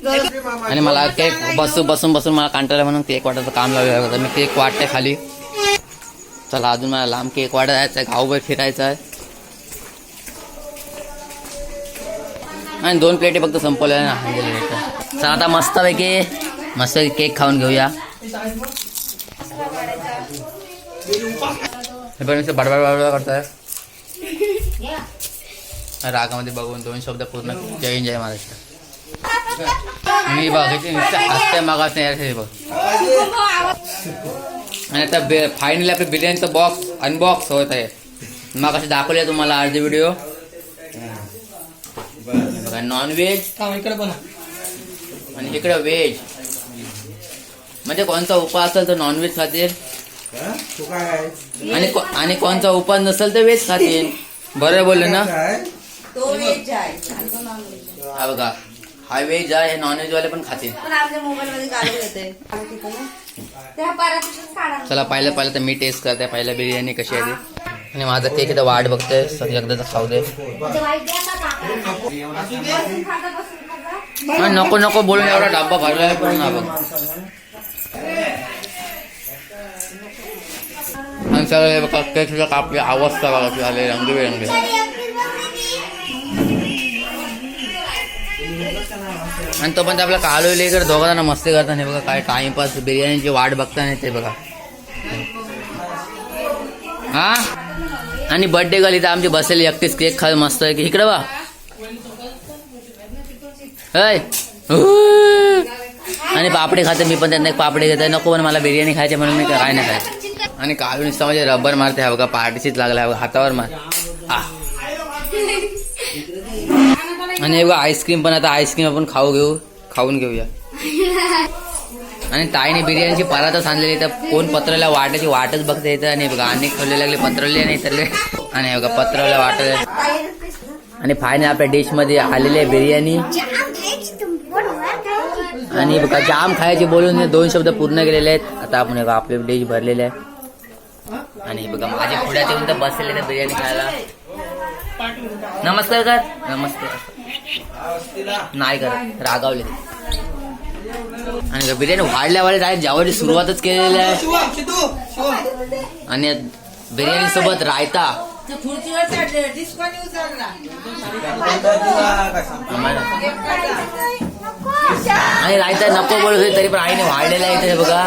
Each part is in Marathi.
आणि मला केक बसून बसून बसून मला कांटाला म्हणून केक वाटायचं काम लावलं होतं. मी केक वाटते खाली. चला अजून मला लांब केक वाटायचा आहे गावभर फिरायचं आहे आणि दोन प्लेटी फक्त संपवल्या ना चला आता मस्तपैकी मस्त केक खाऊन घेऊया. हे पण नुसतं बडबड बडबड करतोय. रागामध्ये बघून दोन शब्द पूर्ण जय जय महाराष्ट्र. मी बघ किती हसते मागास नाही यार हे बघ. आणि आता फायनली आपल्या बिर्याणीचं बॉक्स अनबॉक्स होत आहे. मग कसं दाखवले तुम्हाला अर्धे व्हिडिओ बघा नॉनव्हेज इकडे पण आणि इकडे व्हेज म्हणजे कोणता उपास असेल तर नॉनव्हेज खातील. तू काय आणि आणि कोणता उपास नसेल तर व्हेज खातील. बरोबर बोलले ना? हा बघा. हा व्हेज आहे नॉनव्हेज वाले पण खातील. पण आपल्या मोबाईल मध्ये घालून येते त्या पराठीतच काढा. चला पहिलं पहिलं तर मी टेस्ट करते. पहिलं बिर्याणी कशी आहे ती. आणि माझा केक इथं वाट बघतोय. सग- एकदा खाऊ दे. हा, नको नको बोलून एवढा डब्बा भरला आहे पण ना बघ. आणि सगळे बघा केक सुद्धा कापली अवस्था बघा आले रंगीबेरंगी. आणि तो पण आपला कालवले इकडे दोघा जण मस्ती करताना बघा काय टाइमपास बिर्याणीची वाट बघताना ते बघा. हा? आणि बर्थडे गली तर आमची बसेल एकटीच केक खात मस्त आहे. की इकडे बा हय. आणि पापडी खाते मी पण त्यांना एक पापडे घेते नको पण मला बिर्याणी खायची म्हणून मी काय नाही खायचं. आणि काळू नुसतं म्हणजे रबर मारते. हा बघा पार्टीशीच लागला. हातावर मार. आ. आणि हे बघा आईस्क्रीम पण आता आईस्क्रीम आपण खाऊ घेऊ खाऊन घेऊया. आणि ताईने बिर्याणीची परातच आणलेली तर कोण पत्राला वाटायची वाटच बघता येतं आणि बघा अनेक खोले लागले पत्रले नाही तर आणि बघा पत्राला वाटत आणि फायनल आपल्या डिशमध्ये आलेली आहे बिर्याणी. आणि बघा जाम खायचे बोलून दोन शब्द पूर्ण केलेले आहेत. आता आपण बघा आपली डिश भरलेले आहे. आणि बघा माझ्या पुढ्यात येऊन तर बसलेले आहेत बिर्याणी खायला. नमस्कार कर. नमस्कार. नाही कर रागावले. आणि बिर्याणी वाढल्या वाढत आहे जेवायची सुरुवातच केलेली आहे. आणि बिर्याणी सोबत रायता. आणि रायता नको बोलत होते तरी पण आईने वाढलेला आहे बघा.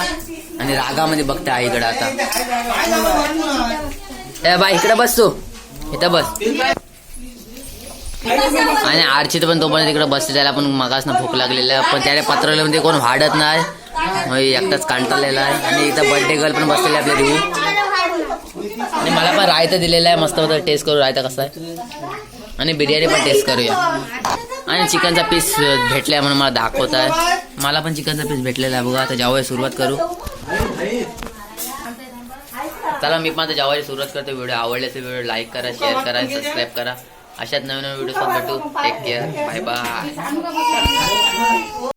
आणि रागामध्ये बघते आईकडे आता. ए बाई इकडे बस तू. इथं बस. आणि आरचित पण तोपर्यंत तिकडे बसते त्याला पण मगास ना भूक लागलेला आहे. पण त्याने म्हणजे कोण वाढत नाही. मग एकटाच कांटाळलेला आहे. आणि इथं बर्थडे गर्ल पण बसलेली आहे आपल्या देऊ आणि मला पण रायता दिलेला आहे. मस्त होतं. टेस्ट करू. रायता कसा आहे? आणि बिर्याणी पण टेस्ट करूया. आणि चिकनचा पीस भेटलाय म्हणून मला दाखवत आहे. मला पण चिकनचा पीस भेटलेला आहे. बघा आता जेवायला सुरुवात करू. चला मी पण आता जेवायला सुरुवात करतो. व्हिडिओ आवडल्याचा व्हिडिओ लाईक करा शेअर करा सबस्क्राईब करा. अशाच नवीन नवीन व्हिडिओ भेटू. Take care bye bye